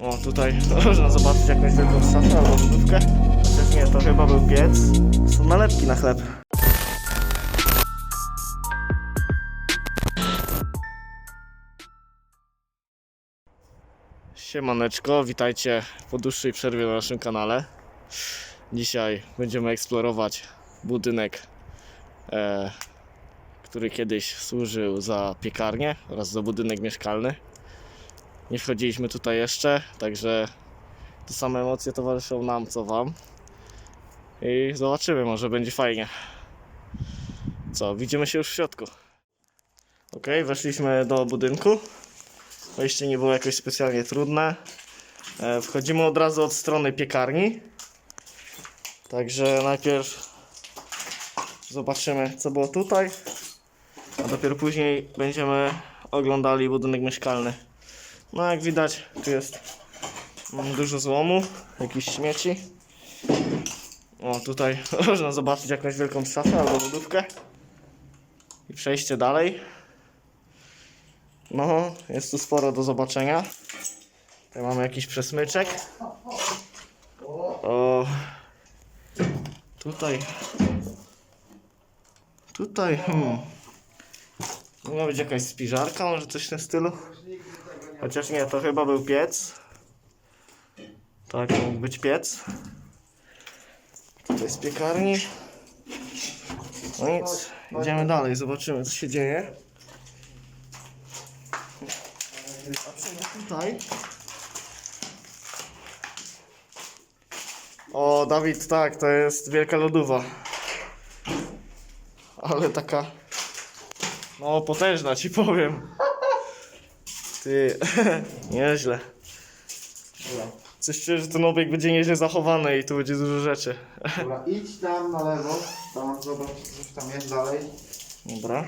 O, tutaj można zobaczyć jakąś wielką szafę albo lodówkę. Chociaż nie, to chyba był piec. Są nalepki na chleb. Siemaneczko, witajcie po dłuższej przerwie na naszym kanale. Dzisiaj będziemy eksplorować budynek, e, który kiedyś służył za piekarnię oraz za budynek mieszkalny. Nie wchodziliśmy tutaj jeszcze, także te same emocje towarzyszą nam co Wam. I zobaczymy, może będzie fajnie. Co, widzimy się już w środku. Ok, weszliśmy do budynku. Wejście nie było jakoś specjalnie trudne. E, Wchodzimy od razu od strony piekarni. Także najpierw zobaczymy co było tutaj, a dopiero później będziemy oglądali budynek mieszkalny. No jak widać, tu jest mm, dużo złomu, jakichś śmieci. O, tutaj można zobaczyć jakąś wielką szafę albo lodówkę. I przejście dalej. No, jest tu sporo do zobaczenia. Tutaj mamy jakiś przesmyczek. O, tutaj. Tutaj, hmm. Mogła być jakaś spiżarka, może coś w tym stylu? Chociaż nie, to chyba był piec. Tak, mógł być piec. Tutaj z piekarni. No nic, idziemy dalej, zobaczymy co się dzieje. Przejdę tutaj. O, Dawid, tak, to jest wielka lodowa. Ale taka, no potężna ci powiem. Ty, nieźle. Coś czuję, że ten obiekt będzie nieźle zachowany i tu będzie dużo rzeczy. Dobra, idź tam na lewo, tam zobacz, coś tam jest dalej. Dobra.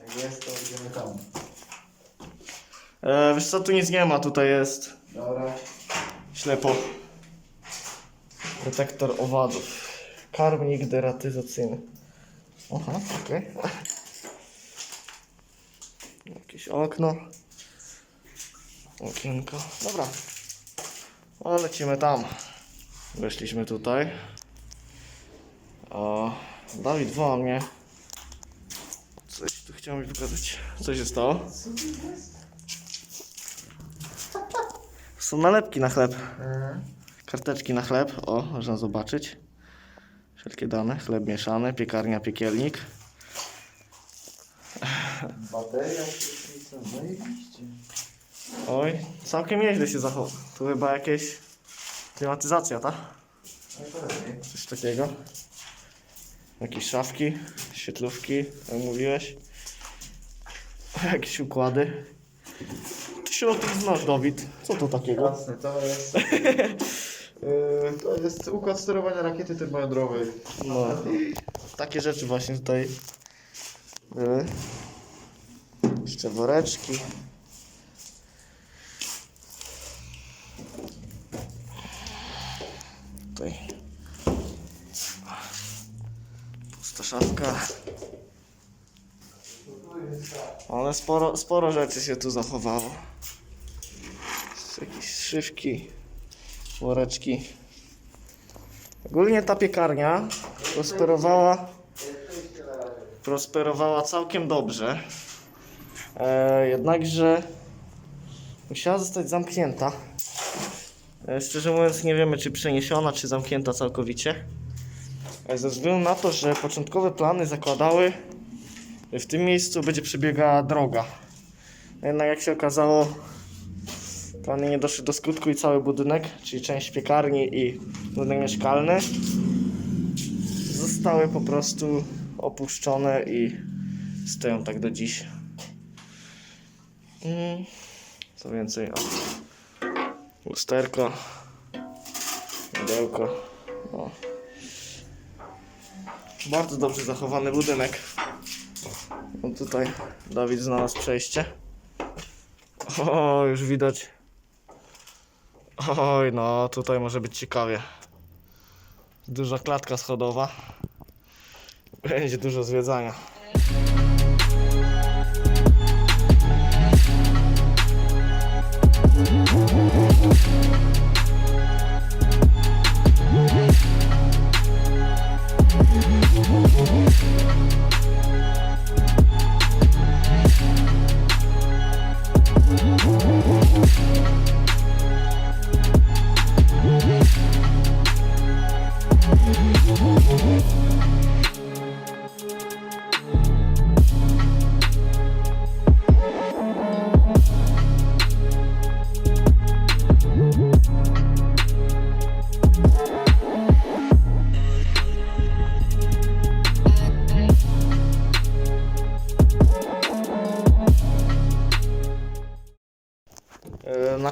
Jak jest, to idziemy tam. E, wiesz co, tu nic nie ma, tutaj jest Dobra. ślepo. Detektor owadów. Karmnik deratyzacyjny. Aha, okej. Jakieś okno. Okienko. Dobra. No, lecimy tam. Weszliśmy tutaj. O, Dawid woła mnie. Coś tu chciał mi pokazać. Co się stało? Są nalepki na chleb. Karteczki na chleb. O, można zobaczyć. Wszelkie dane. Chleb mieszany, piekarnia, piekielnik. Bateria, prysznica, zajebiście. Oj, całkiem nieźle się zachował. Tu chyba jakieś klimatyzacja, tak? Coś takiego. Jakieś szafki, świetlówki, jak mówiłeś. Jakieś układy. Ty się o tym znasz, Dawid. Co to takiego? Jasne, to jest... Yy, to jest układ sterowania rakiety termojądrowej. No, takie rzeczy właśnie tutaj były. Jeszcze woreczki. Tutaj pusta szafka. Ale sporo, sporo rzeczy się tu zachowało. Jakieś szywki, woreczki. Ogólnie ta piekarnia prosperowała, prosperowała całkiem dobrze. E, jednakże musiała zostać zamknięta. E, szczerze mówiąc nie wiemy czy przeniesiona, czy zamknięta całkowicie. E, ze względu na to, że początkowe plany zakładały, że w tym miejscu będzie przebiegała droga. Jednak jak się okazało, plany nie doszły do skutku i cały budynek, czyli część piekarni i budynek mieszkalny zostały po prostu opuszczone i stoją tak do dziś. Mm, Co więcej? O. Lusterko, mydełko. O. Bardzo dobrze zachowany budynek. No tutaj Dawid znalazł przejście. O, już widać. Oj, no tutaj może być ciekawie. Duża klatka schodowa. Będzie dużo zwiedzania.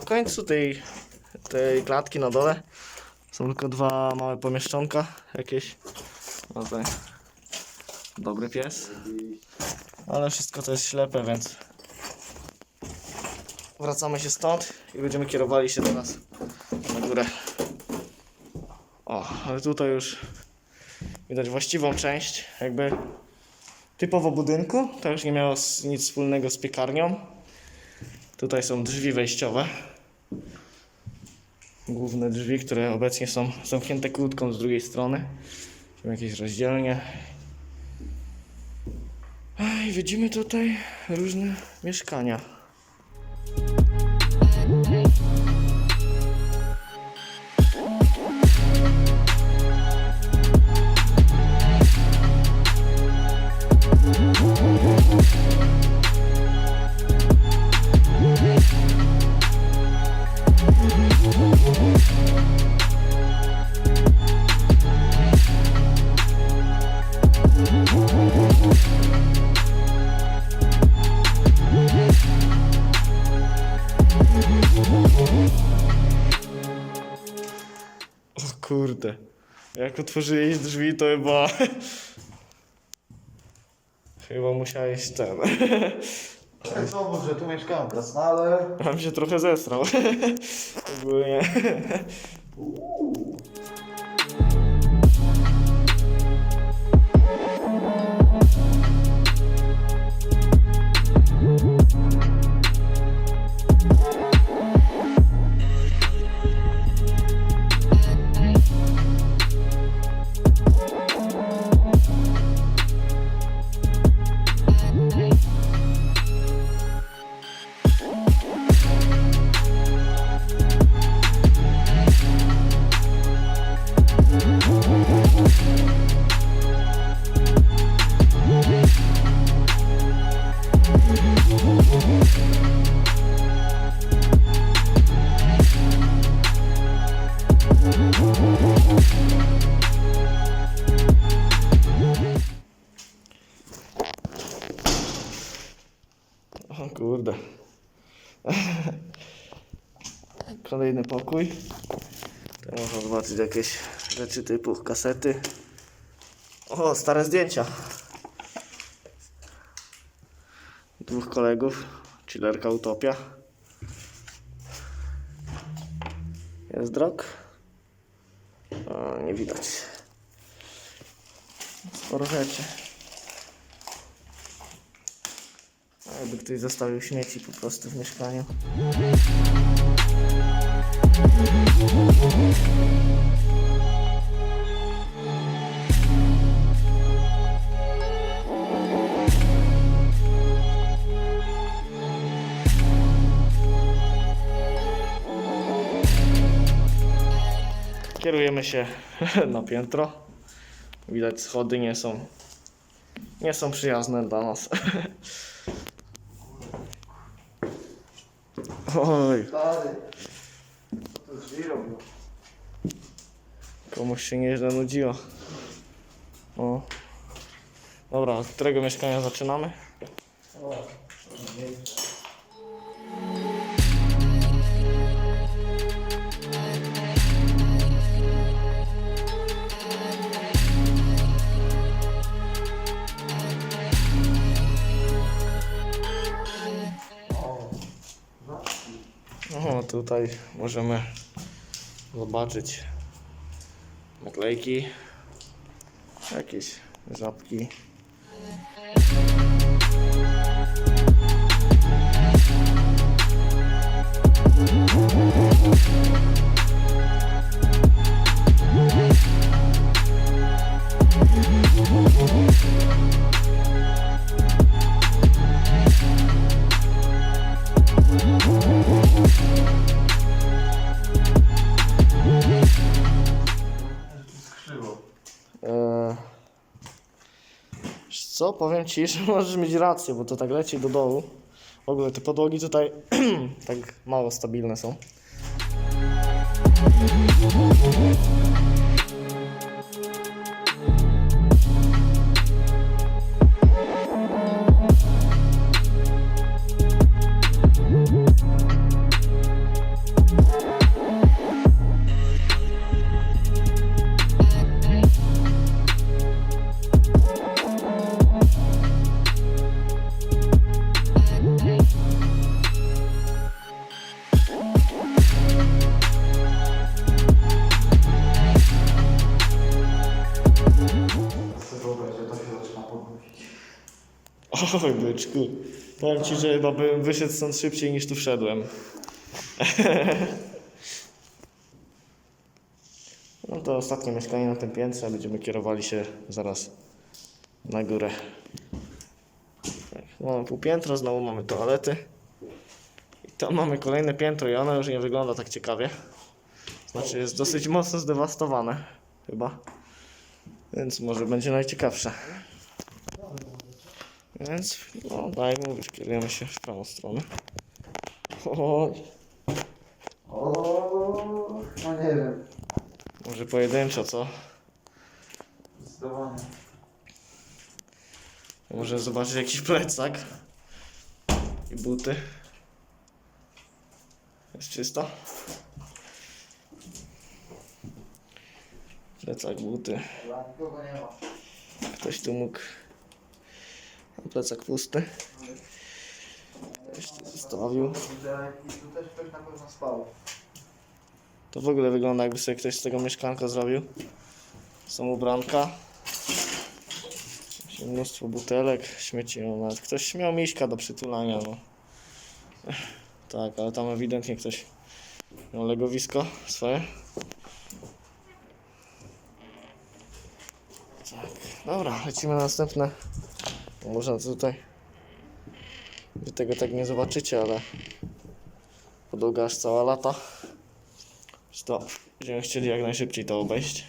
Końcu tej, tej klatki na dole są tylko dwa małe pomieszczonka jakieś. No tutaj dobry pies. Ale wszystko to jest ślepe, więc wracamy się stąd i będziemy kierowali się teraz na górę. O, ale tutaj już widać właściwą część, jakby typowo budynku. To już nie miało nic wspólnego z piekarnią. Tutaj są drzwi wejściowe. Główne drzwi, które obecnie są zamknięte kłódką z drugiej strony. Są jakieś rozdzielnie. I widzimy tutaj różne mieszkania. Otworzyłeś drzwi, to chyba... chyba musiałeś ten... Tak znowu, że tu mieszkałem teraz, no ale... Mam się trochę zesrał. Ogólnie. Kurde. Kolejny pokój. Tu można zobaczyć jakieś rzeczy typu kasety. O, stare zdjęcia. Dwóch kolegów. Chillerka Utopia. Jest drog. O, nie widać. Sporo rzeczy. A Jakby ktoś zostawił śmieci po prostu w mieszkaniu. Kierujemy się na piętro. Widać schody nie są nie są przyjazne dla nas. Oj, Stary. To drzwi komuś się nieźle nudziło. O. Dobra, od którego mieszkania zaczynamy? O, O, tutaj możemy zobaczyć naklejki, jakieś żabki. skrzywo. Co, powiem Ci, że możesz mieć rację, bo to tak leci do dołu. W ogóle te podłogi tutaj tak mało stabilne są. Oj, byczku. Powiem ci, że chyba bym wyszedł stąd szybciej niż tu wszedłem. No to ostatnie mieszkanie na tym piętrze, będziemy kierowali się zaraz na górę. Mamy pół piętra, znowu mamy toalety. I tam mamy kolejne piętro i ono już nie wygląda tak ciekawie. Znaczy jest dosyć mocno zdewastowane, chyba. Więc może będzie najciekawsze. Więc, no, daj mówisz, kierujemy się w prawą stronę. O, O, no nie wiem. może pojedynczo, co? Zdecydowanie. Może zobaczyć jakiś plecak i buty. Jest czysto? Plecak, buty. Dla nikogo nie ma. Ktoś tu mógł. Plecak pusty. Tu zostawił. Tu też ktoś na pewno spał. To w ogóle wygląda jakby sobie ktoś z tego mieszkanka zrobił. Są ubranka. Mnóstwo butelek, śmieci. No, nawet ktoś miał miśka do przytulania. No. Tak, ale tam ewidentnie ktoś miał legowisko swoje. Tak, dobra, lecimy na następne. Można tutaj. Wy tego tak nie zobaczycie, ale podłoga aż cała lata. Więc to będziemy chcieli jak najszybciej to obejść.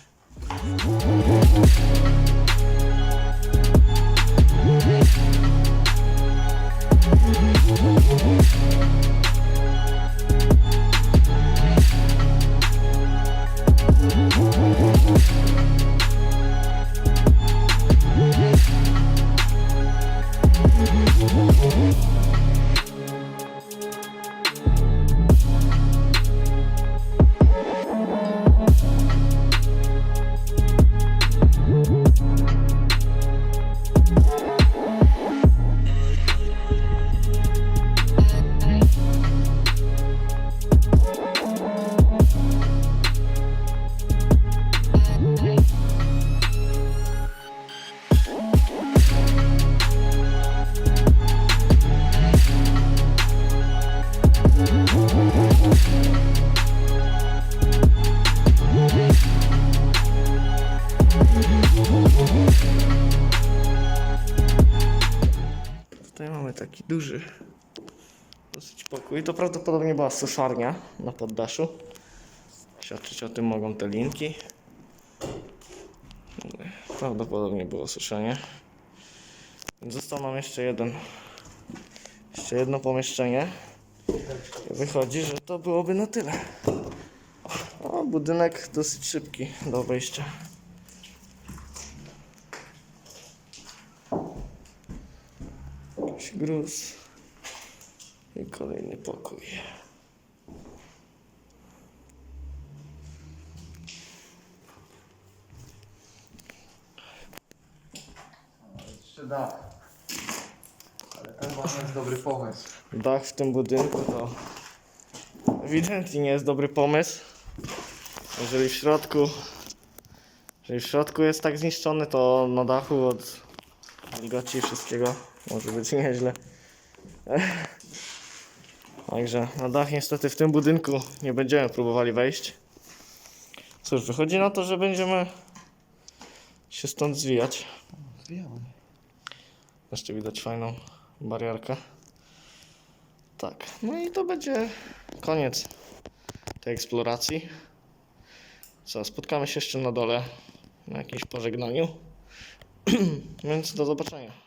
Duży dosyć pokój. To prawdopodobnie była suszarnia na poddaszu. Świadczyć o tym mogą te linki. Prawdopodobnie było suszenie. Został nam jeszcze jeden jeszcze jedno pomieszczenie. Wychodzi, że to byłoby na tyle. O, budynek dosyć szybki do wejścia. Jakiś gruz. I kolejny pokój. Jeszcze dach. Ale ten właśnie jest dobry pomysł. Dach w tym budynku to ewidentnie nie jest dobry pomysł. Jeżeli w środku jeżeli w środku jest tak zniszczony, to na dachu od wilgoci wszystkiego może być nieźle. Także na dach niestety w tym budynku nie będziemy próbowali wejść. Cóż, wychodzi na to, że będziemy się stąd zwijać. Zwijamy. Jeszcze widać fajną barierkę. Tak, no i to będzie koniec tej eksploracji. Co, spotkamy się jeszcze na dole na jakimś pożegnaniu. Więc do zobaczenia.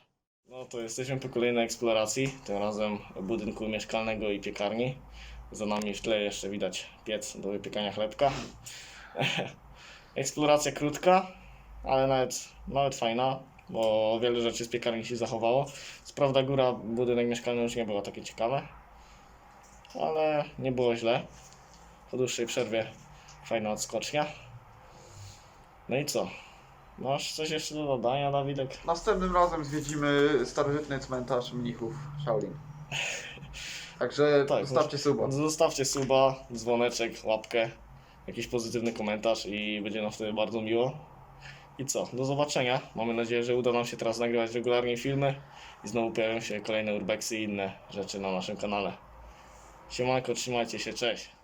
To jesteśmy po kolejnej eksploracji, tym razem budynku mieszkalnego i piekarni. Za nami w tle jeszcze widać piec do wypiekania chlebka. Eksploracja krótka, ale nawet, nawet fajna, bo wiele rzeczy z piekarni się zachowało. Sprawda góra, budynek mieszkalny już nie było takie ciekawe, ale nie było źle. Po dłuższej przerwie fajna odskocznia. No i co? Masz coś jeszcze do dodania, Dawidek? Następnym razem zwiedzimy starożytny cmentarz mnichów Shaolin. Także Tak, zostawcie suba. Zostawcie suba, dzwoneczek, łapkę, jakiś pozytywny komentarz i będzie nam wtedy bardzo miło. I co? Do zobaczenia. Mamy nadzieję, że uda nam się teraz nagrywać regularnie filmy i znowu pojawią się kolejne urbexy i inne rzeczy na naszym kanale. Siemanko, trzymajcie się, cześć.